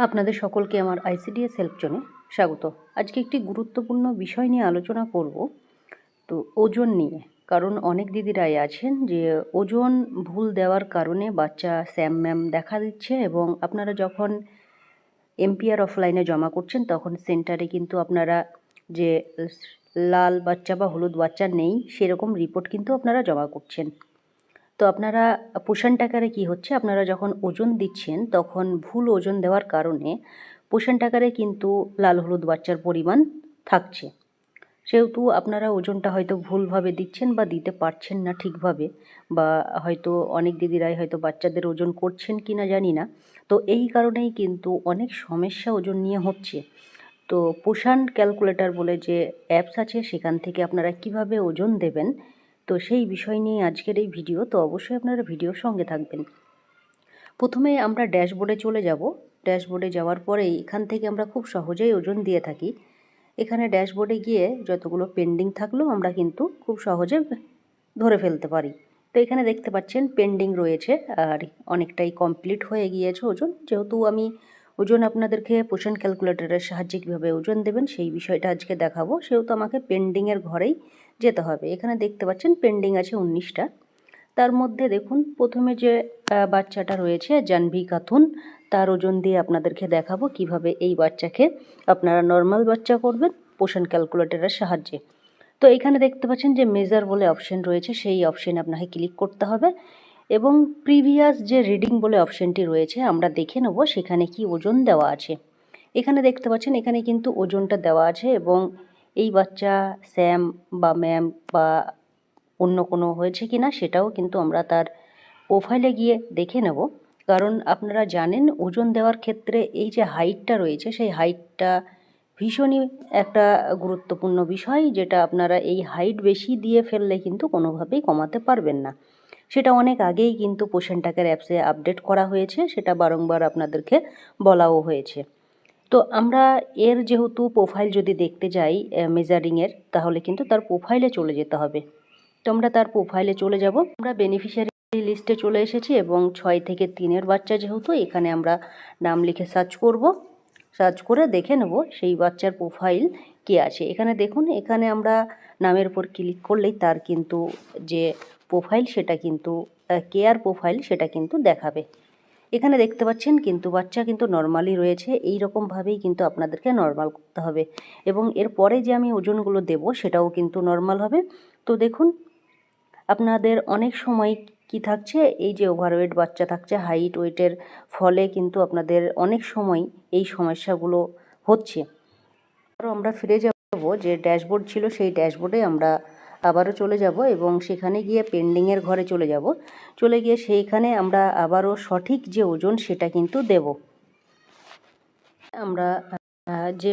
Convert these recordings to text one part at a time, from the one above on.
আপনাদের সকলকে আমার আইসিডিএস হেল্প জোনে স্বাগত। আজকে একটি গুরুত্বপূর্ণ বিষয় নিয়ে আলোচনা করব তো ওজন নিয়ে। কারণ অনেক দিদিরাই আছেন যে ওজন ভুল দেওয়ার কারণে বাচ্চা স্যাম ম্যাম দেখা দিচ্ছে এবং আপনারা যখন এমপিআর অফলাইনে জমা করছেন তখন সেন্টারে কিন্তু আপনারা যে লাল বাচ্চা বা হলুদ বাচ্চা নেই সেরকম রিপোর্ট কিন্তু আপনারা জমা করছেন। তো আপনারা পোষণ টাকারে কি হচ্ছে? আপনারা যখন ওজন দিচ্ছেন, তখন ভুল ওজন দেওয়ার কারণে পোষণ টাকারে কিন্তু লাল হলুদ বাচ্চার পরিমাণ থাকছে। সেহেতু আপনারা ওজনটা হয়তো ভুলভাবে দিচ্ছেন বা দিতে পারছেন না ঠিকভাবে বা হয়তো অনেক দিদিরাই হয়তো বাচ্চাদের ওজন করছেন কি না জানি না। তো এই কারণেই কিন্তু অনেক সমস্যা ওজন নিয়ে হচ্ছে। তো পোষণ ক্যালকুলেটর বলে যে অ্যাপস আছে, সেখান থেকে আপনারা কীভাবে ওজন দেবেন তো সেই বিষয় নিয়ে আজকের এই ভিডিও তো অবশ্যই আপনারা ভিডিওর সঙ্গে থাকবেন। প্রথমে আমরা ড্যাশবোর্ডে চলে যাব। ড্যাশবোর্ডে যাওয়ার পরেই এখান থেকে আমরা খুব সহজেই ওজন দিয়ে থাকি। এখানে ড্যাশবোর্ডে গিয়ে যতগুলো পেন্ডিং থাকলেও আমরা কিন্তু খুব সহজে ধরে ফেলতে পারি। তো এখানে দেখতে পাচ্ছেন পেন্ডিং রয়েছে, আর অনেকটাই কমপ্লিট হয়ে গিয়েছে ওজন। যেহেতু আমি ওজন আপনাদেরকে পোষণ ক্যালকুলেটরের সাহায্যে কীভাবে ওজন দেবেন সেই বিষয়টা আজকে দেখাবো। সেহেতু আমাকে পেন্ডিংয়ের ঘরেই যেতে হবে। এখানে দেখতে পাচ্ছেন পেন্ডিং আছে উনিশটা। তার মধ্যে দেখুন, প্রথমে যে বাচ্চাটা রয়েছে জানভি কাথুন তার ওজন দিয়ে আপনাদেরকে দেখাবো কীভাবে এই বাচ্চাকে আপনারা নর্মাল বাচ্চা করবেন পোষণ ক্যালকুলেটরের সাহায্যে। তো এখানে দেখতে পাচ্ছেন যে মেজার বলে অপশন রয়েছে, সেই অপশানে আপনাকে ক্লিক করতে হবে এবং প্রিভিয়াস যে রিডিং বলে অপশানটি রয়েছে, আমরা দেখে নেব সেখানে কি ওজন দেওয়া আছে। এখানে দেখতে পাচ্ছেন, এখানে কিন্তু ওজনটা দেওয়া আছে এবং এই বাচ্চা স্যাম বা ম্যাম বা অন্য কোনো হয়েছে কি না সেটাও কিন্তু আমরা তার প্রোফাইলে গিয়ে দেখে নেব। কারণ আপনারা জানেন ওজন দেওয়ার ক্ষেত্রে এই যে হাইটটা রয়েছে, সেই হাইটটা ভীষণই একটা গুরুত্বপূর্ণ বিষয় যেটা আপনারা এই হাইট বেশি দিয়ে ফেললে কিন্তু কোনোভাবেই কমাতে পারবেন না। সেটা অনেক আগেই কিন্তু পোষণ অ্যাপসে আপডেট করা হয়েছে, সেটা বারংবার আপনাদেরকে বলাও হয়েছে। তো আমরা এর যেহেতু প্রোফাইল যদি দেখতে যাই মেজারিংয়ের তাহলে কিন্তু তার প্রোফাইলে চলে যেতে হবে। তো আমরা তার প্রোফাইলে চলে যাব। আমরা বেনিফিশিয়ারি লিস্টে চলে এসেছি এবং ছয় থেকে তিনের বাচ্চা যেহেতু, এখানে আমরা নাম লিখে সার্চ করব। সার্চ করে দেখে নেব সেই বাচ্চার প্রোফাইল কি আছে। এখানে দেখুন, এখানে আমরা নামের উপর ক্লিক করলেই তার কিন্তু যে প্রোফাইল সেটা কিন্তু কেয়ার প্রোফাইল সেটা কিন্তু দেখাবে। এখানে দেখতে পাচ্ছেন কিন্তু বাচ্চা কিন্তু নর্মালি রয়েছে এই রকমভাবেই কিন্তু আপনাদেরকে নর্মাল করতে হবে। এবং এরপরে যে আমি ওজনগুলো দেব সেটাও কিন্তু নর্মাল হবে। তো দেখুন, আপনাদের অনেক সময় কি থাকছে, এই যে ওভারওয়েট বাচ্চা থাকছে হাইট ওয়েটের ফলে কিন্তু আপনাদের অনেক সময় এই সমস্যাগুলো হচ্ছে। আরও আমরা ফিরে যাব, যে ড্যাশবোর্ড ছিল সেই ড্যাশবোর্ডে আমরা আবারও চলে যাব এবং সেখানে গিয়ে পেন্ডিংয়ের ঘরে চলে যাব। চলে গিয়ে সেইখানে আমরা আবারও সঠিক যে ওজন সেটা কিন্তু দেব। আমরা যে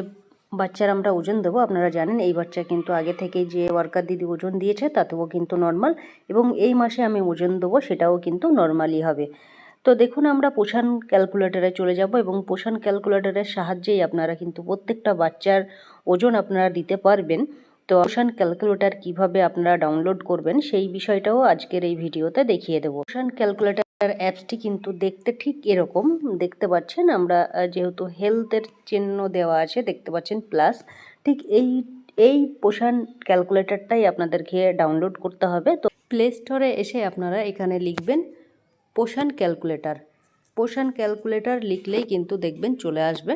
বাচ্চার আমরা ওজন দেবো, আপনারা জানেন এই বাচ্চা কিন্তু আগে থেকে যে ওয়ার্কার দিদি ওজন দিয়েছে তাতেও কিন্তু নর্মাল এবং এই মাসে আমি ওজন দেবো সেটাও কিন্তু নর্মালই হবে। তো দেখুন আমরা পোষণ ক্যালকুলেটারে চলে যাব এবং পোষণ ক্যালকুলেটারের সাহায্যেই আপনারা কিন্তু প্রত্যেকটা বাচ্চার ওজন আপনারা দিতে পারবেন। তো পোষণ ক্যালকুলেটার কীভাবে আপনারা ডাউনলোড করবেন, সেই বিষয়টাও আজকের এই ভিডিওতে দেখিয়ে দেবো। পোষণ ক্যালকুলেটার অ্যাপসটি কিন্তু দেখতে ঠিক এরকম, দেখতে পাচ্ছেন আমরা যেহেতু হেলথের চিহ্ন দেওয়া আছে, দেখতে পাচ্ছেন প্লাস ঠিক এই এই পোষণ ক্যালকুলেটারটাই আপনাদেরকে ডাউনলোড করতে হবে। তো প্লে স্টোরে এসে আপনারা এখানে লিখবেন পোষণ ক্যালকুলেটার পোষণ ক্যালকুলেটার লিখলেই কিন্তু দেখবেন চলে আসবে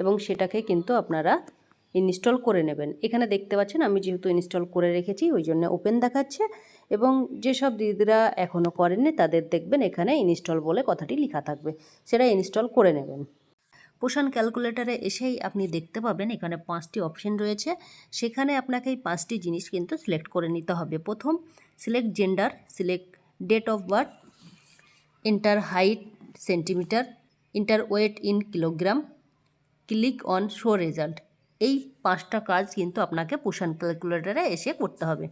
এবং সেটাকে কিন্তু আপনারা ইনস্টল করে নেবেন। এখানে দেখতে পাচ্ছেন আমি যেহেতু ইনস্টল করে রেখেছি, ওই জন্য ওপেন দেখাচ্ছে এবং যেসব দিদিরা এখনও করেননি তাদের দেখবেন এখানে ইনস্টল বলে কথাটি লেখা থাকবে। সেটা ইনস্টল করে নেবেন। পোষণ ক্যালকুলেটারে এসেই আপনি দেখতে পাবেন এখানে পাঁচটি অপশন রয়েছে। সেখানে আপনাকে এই পাঁচটি জিনিস কিন্তু সিলেক্ট করে নিতে হবে। প্রথম, select gender, select date of birth enter height centimetre, enter weight in kilogram, click on show result. এই পাঁচটা কাজ কিন্তু আপনাকে পোষণ ক্যালকুলেটারে এসে করতে হবে।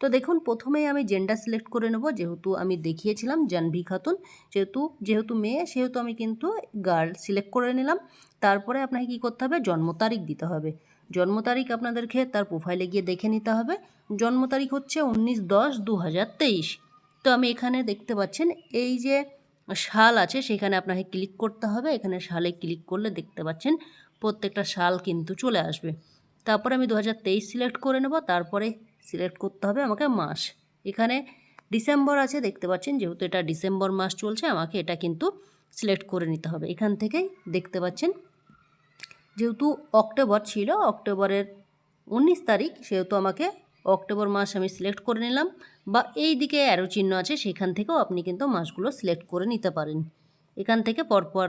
তো দেখুন, প্রথমেই আমি জেন্ডার সিলেক্ট করে নেব। যেহেতু আমি দেখিয়েছিলাম জানভি খাতুন, যেহেতু যেহেতু মেয়ে, সেহেতু আমি কিন্তু গার্ল সিলেক্ট করে নিলাম। তারপরে আপনাকে কী করতে হবে? জন্ম তারিখ দিতে হবে। জন্ম তারিখ আপনাদেরকে তার প্রোফাইলে গিয়ে দেখে নিতে হবে। জন্ম তারিখ হচ্ছে উনিশ দশ দু তো আমি এখানে দেখতে পাচ্ছেন, এই যে শাল আছে, সেখানে আপনাকে ক্লিক করতে হবে। এখানে শালে ক্লিক করলে দেখতে পাচ্ছেন প্রত্যেকটা শাল কিন্তু চলে আসবে। তারপরে আমি দু হাজার তেইশ সিলেক্ট করে নেব, তারপরে সিলেক্ট করতে হবে আমাকে মাস। এখানে ডিসেম্বর আছে, দেখতে পাচ্ছেন, যেহেতু এটা ডিসেম্বর মাস চলছে, আমাকে এটা কিন্তু সিলেক্ট করে নিতে হবে। এখান থেকেই দেখতে পাচ্ছেন, যেহেতু অক্টোবর ছিল, অক্টোবরের উনিশ তারিখ, সেহেতু আমাকে অক্টোবর মাস আমি সিলেক্ট করে নিলাম বা এই দিকে অ্যারো চিহ্ন আছে, সেখান থেকেও আপনি কিন্তু মাসগুলো সিলেক্ট করে নিতে পারেন। এখান থেকে পরপর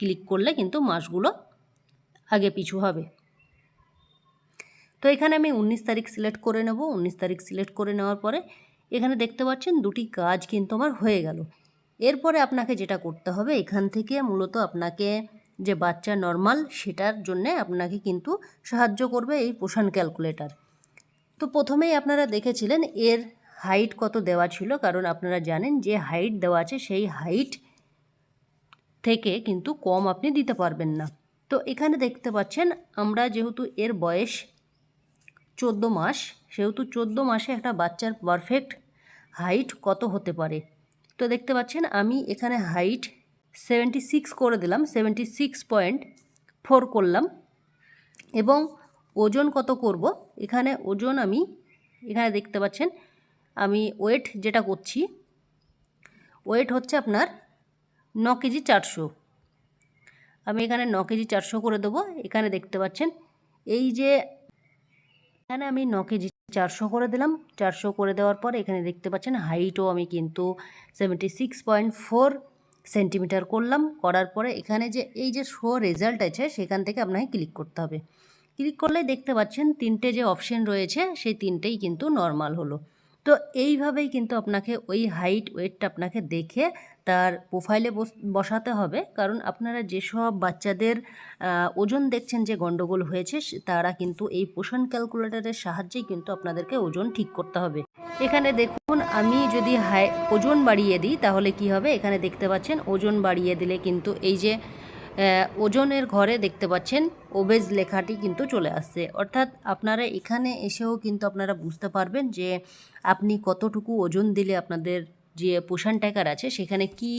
ক্লিক করলে কিন্তু মাসগুলো আগে পিছু হবে। তো এখানে আমি উনিশ তারিখ সিলেক্ট করে নেব। উনিশ তারিখ সিলেক্ট করে নেওয়ার পরে এখানে দেখতে পাচ্ছেন দুটি কাজ কিন্তু আমার হয়ে গেল। এরপরে আপনাকে যেটা করতে হবে, এখান থেকে মূলত আপনাকে যে বাচ্চা নর্মাল সেটার জন্যে আপনাকে কিন্তু সাহায্য করবে এই পোষণ ক্যালকুলেটর তো প্রথমেই আপনারা দেখেছিলেন এর হাইট কত দেওয়া ছিল, কারণ আপনারা জানেন যে হাইট দেওয়া আছে, সেই হাইট থেকে কিন্তু কম আপনি দিতে পারবেন না। তো এখানে দেখতে পাচ্ছেন আমরা যেহেতু এর বয়স চোদ্দ মাস, সেহেতু চোদ্দ মাসে একটা বাচ্চার পারফেক্ট হাইট কত হতে পারে? তো দেখতে পাচ্ছেন আমি এখানে হাইট সেভেন্টি সিক্স করে দিলাম সেভেন্টি সিক্স পয়েন্ট ফোর করলাম এবং ওজন কত করব? এখানে ওজন আমি, এখানে দেখতে পাচ্ছেন আমি ওয়েট যেটা করছি ওয়েট হচ্ছে আপনার ন কেজি চারশো। আমি এখানে ন কেজি চারশো করে দেবো, এখানে দেখতে পাচ্ছেন। এই যে এখানে আমি ন কেজি চারশো করে দিলাম। চারশো করে দেওয়ার পর এখানে দেখতে পাচ্ছেন হাইটও আমি কিন্তু seventy six point four centimetre করলাম। করার পরে এখানে যে এই যে শো রেজাল্ট আছে, সেখান থেকে আপনাকে ক্লিক করতে হবে। ক্লিক করলে দেখতে পাচ্ছেন তিনটে যে অপশন রয়েছে, সেই তিনটেই কিন্তু নর্মাল হলো। তো এইভাবেই কিন্তু আপনাকে ওই হাইট ওয়েটটা আপনাকে দেখে তার প্রোফাইলে বসাতে হবে। কারণ আপনারা যেসব বাচ্চাদের ওজন দেখছেন যে গণ্ডগোল হয়েছে তারা কিন্তু এই পোষণ ক্যালকুলেটরের সাহায্যেই কিন্তু আপনাদেরকে ওজন ঠিক করতে হবে। এখানে দেখুন, আমি যদি হাই ওজন বাড়িয়ে দিই, তাহলে কি হবে? এখানে দেখতে পাচ্ছেন, ওজন বাড়িয়ে দিলে কিন্তু এই যে ওজনের ঘরে দেখতে পাচ্ছেন, ওবেজ লেখাটি কিন্তু চলে আসছে। অর্থাৎ আপনারা এখানে এসেও কিন্তু আপনারা বুঝতে পারবেন যে আপনি কতটুকু ওজন দিলে আপনাদের যে পোষণ ট্যাকার আছে, সেখানে কি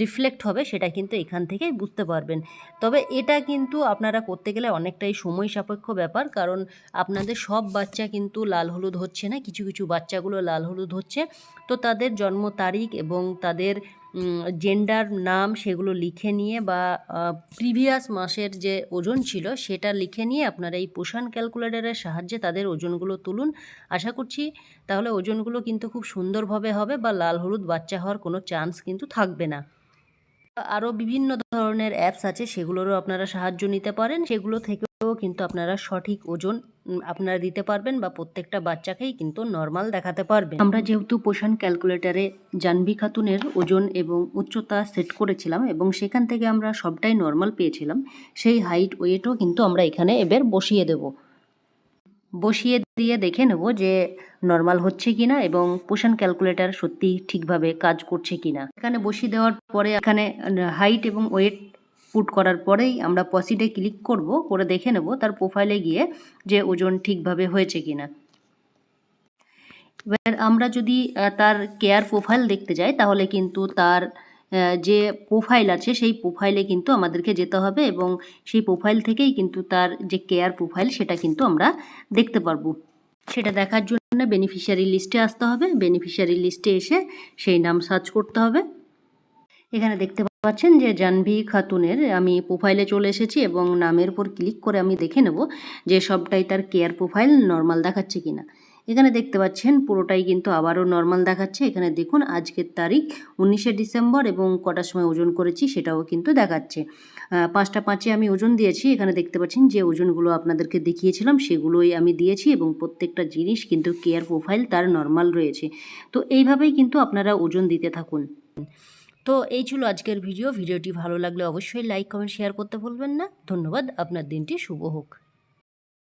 রিফ্লেক্ট হবে সেটা কিন্তু এখান থেকেই বুঝতে পারবেন। তবে এটা কিন্তু আপনারা করতে গেলে অনেকটাই সময় সাপেক্ষ ব্যাপার, কারণ আপনাদের সব বাচ্চা কিন্তু লাল হলুদ হচ্ছে না, কিছু কিছু বাচ্চাগুলো লাল হলুদ হচ্ছে। তো তাদের জন্ম তারিখ এবং তাদের জেন্ডার নাম সেগুলো লিখে নিয়ে বা প্রিভিয়াস মাসের যে ওজন ছিল সেটা লিখে নিয়ে আপনারা এই পোষণ ক্যালকুলেটরের সাহায্যে তাদের ওজনগুলো তুলুন। আশা করছি তাহলে ওজনগুলো কিন্তু খুব সুন্দরভাবে হবে বা লাল হলুদ বাচ্চা হওয়ার কোনো চান্স কিন্তু থাকবে না। আরও বিভিন্ন ধরনের অ্যাপস আছে সেগুলোরও আপনারা সাহায্য নিতে পারেন। সেগুলো থেকেও কিন্তু আপনারা সঠিক ওজন আপনারা দিতে পারবেন বা প্রত্যেকটা বাচ্চাকেই কিন্তু নর্মাল দেখাতে পারবেন। আমরা যেহেতু পোষণ ক্যালকুলেটারে জানবি খাতুনের ওজন এবং উচ্চতা সেট করেছিলাম এবং সেখান থেকে আমরা সবটাই নর্মাল পেয়েছিলাম, সেই হাইট ওয়েটও কিন্তু আমরা এখানে এবার বসিয়ে দেব। বসিয়ে দিয়ে দেখে নেব যে নর্মাল হচ্ছে কিনা এবং পোষণ ক্যালকুলেটার সত্যি ঠিকভাবে কাজ করছে কিনা। এখানে বসিয়ে দেওয়ার পরে এখানে হাইট এবং ওয়েট পুট করার পরেই আমরা পসিটে ক্লিক করব, করে দেখে নেব তার প্রোফাইলে গিয়ে যে ওজন ঠিকভাবে হয়েছে কিনা। এবার আমরা যদি তার কেয়ার প্রোফাইল দেখতে যাই, তাহলে কিন্তু তার যে প্রোফাইল আছে, সেই প্রোফাইলে কিন্তু আমাদেরকে যেতে হবে এবং সেই প্রোফাইল থেকেই কিন্তু তার যে কেয়ার প্রোফাইল সেটা কিন্তু আমরা দেখতে পারব। সেটা দেখার জন্য বেনিফিশিয়ারি লিস্টে আসতে হবে। বেনিফিশিয়ারি লিস্টে এসে সেই নাম সার্চ করতে হবে। এখানে দেখতে পাচ্ছেন যে জানভি খাতুনের, আমি প্রোফাইলে চলে এসেছি এবং নামের উপর ক্লিক করে আমি দেখে নেব যে সবটাই তার কেয়ার প্রোফাইল নর্মাল দেখাচ্ছে কিনা। এখানে দেখতে পাচ্ছেন পুরোটাই কিন্তু আবারও নর্মাল দেখাচ্ছে। এখানে দেখুন আজকের তারিখ উনিশে ডিসেম্বর এবং কটার সময় ওজন করেছি সেটাও কিন্তু দেখাচ্ছে। পাঁচটা পাঁচে আমি ওজন দিয়েছি। এখানে দেখতে পাচ্ছেন যে ওজনগুলো আপনাদেরকে দেখিয়েছিলাম সেগুলোই আমি দিয়েছি এবং প্রত্যেকটা জিনিস কিন্তু কেয়ার প্রোফাইল তার নর্মাল রয়েছে। তো এইভাবেই কিন্তু আপনারা ওজন দিতে থাকুন। তো এই ছিল আজকের ভিডিও। ভিডিওটি ভালো লাগলে অবশ্যই লাইক, কমেন্ট, শেয়ার করতে ভুলবেন না। ধন্যবাদ। আপনার দিনটি শুভ হোক।